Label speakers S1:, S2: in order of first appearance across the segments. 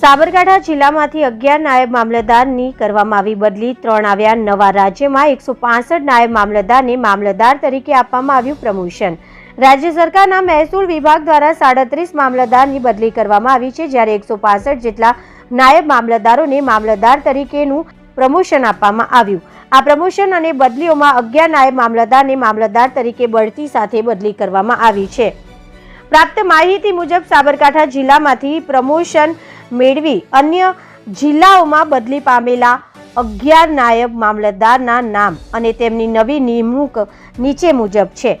S1: સાબરકાંઠા જિલ્લામાંથી અગિયાર નાયબ મામલતદારની કરવામાં આવી બદલી. ત્રણ આવ્યા નવા રાજ્યમાં એકસો પાસઠ નાયબ મામલતદારને મામલતદાર તરીકે આપવામાં આવ્યું પ્રમોશન. રાજ્ય સરકારના મહેસૂલ વિભાગ દ્વારા સાડત્રીસ મામલતદારની બદલી કરવામાં આવી છે, જ્યારે એકસો પાસઠ જેટલા નાયબ મામલતદારોને મામલતદાર તરીકેનું પ્રમોશન આપવામાં આવ્યું. આ પ્રમોશન અને બદલીઓમાં અગિયાર નાયબ મામલતદારને મામલતદાર તરીકે બઢતી સાથે બદલી કરવામાં આવી છે. પ્રાપ્ત માહિતી મુજબ સાબરકાંઠા જિલ્લામાંથી પ્રમોશન મેળવી અન્ય જિલ્લાઓમાં બદલી પામેલા અગિયાર નાયબ મામલતદારના નામ અને તેમની નવી નિમણૂક નીચે મુજબ છે.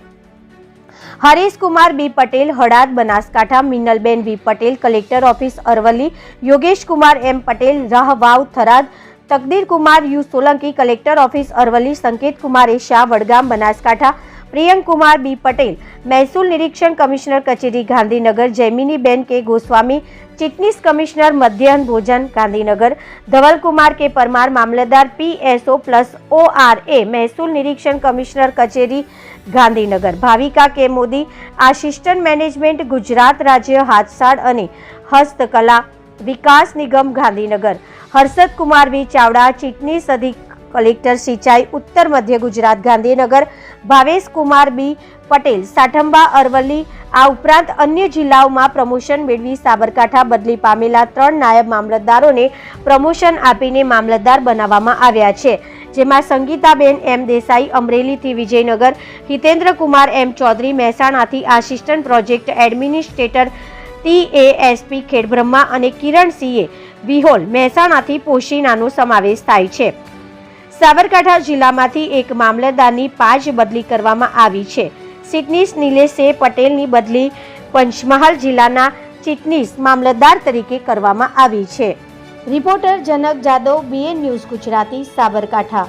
S1: Harish Kumar B Patel, Halad Banaskantha, Minalben V Patel, collector office Aravalli, Yogesh Kumar M Patel Rah Vav Tharad, Takdir Kumar U Solanki, collector office Aravalli, Sanket Kumar A Shah Vadgam Banaskantha Priyank Kumar B Patel, મહેસૂલ નિરીક્ષણ કમિશનર કચેરી ગાંધીનગર, જૈમિનીબેન કે Goswami, Chitnis commissioner મધ્યાહન ભોજન Gandhinagar, Dhavalkumar K Parmar, મામલતદાર PSO plus ORA મહેસૂલ નિરીક્ષણ commissioner કચેરી ગાંધીનગર, ભાવિકા કે મોદી, આસિસ્ટન્ટ મેનેજમેન્ટ ગુજરાત રાજ્ય હાથસાળ અને હસ્તકલા વિકાસ નિગમ ગાંધીનગર હર્ષદ કુમાર વી ચાવડા, ચીટનીસ અધિક કલેક્ટર સિંચાઈ, ઉત્તર મધ્ય ગુજરાત, ગાંધીનગર, ભાવેશ કુમાર બી પટેલ, સાઠંબા, અરવલ્લી, આ ઉપરાંત અન્ય જિલ્લાઓમાં પ્રમોશન મેળવી સાબરકાંઠા, બદલી પામેલા ત્રણ નાયબ મામલતદારોને પ્રમોશન આપીને મામલતદાર બનાવવામાં આવ્યા છે, જેમાં સંગીતાબેન એમ દેસાઈ, અમરેલીથી Vijaynagar Hitendra Kumar M Chaudhary, મહેસાણાથી assistant project administrator T A SP Khedbrahma અને કિરણ સિંહે વિહોલ, મહેસાણાથી પોશીનાનો સમાવેશ થાય છે. સાબરકાંઠા જિલ્લામાંથી એક મામલતદારની પાંચ બદલી કરવામાં આવી છે. ચીટનીસ નિલેશે પટેલની બદલી પંચમહાલ જિલ્લાના ચીટનીસ મામલતદાર તરીકે કરવામાં આવી છે. Reporter Janak Jadav BN news Gujarati, Sabarkantha.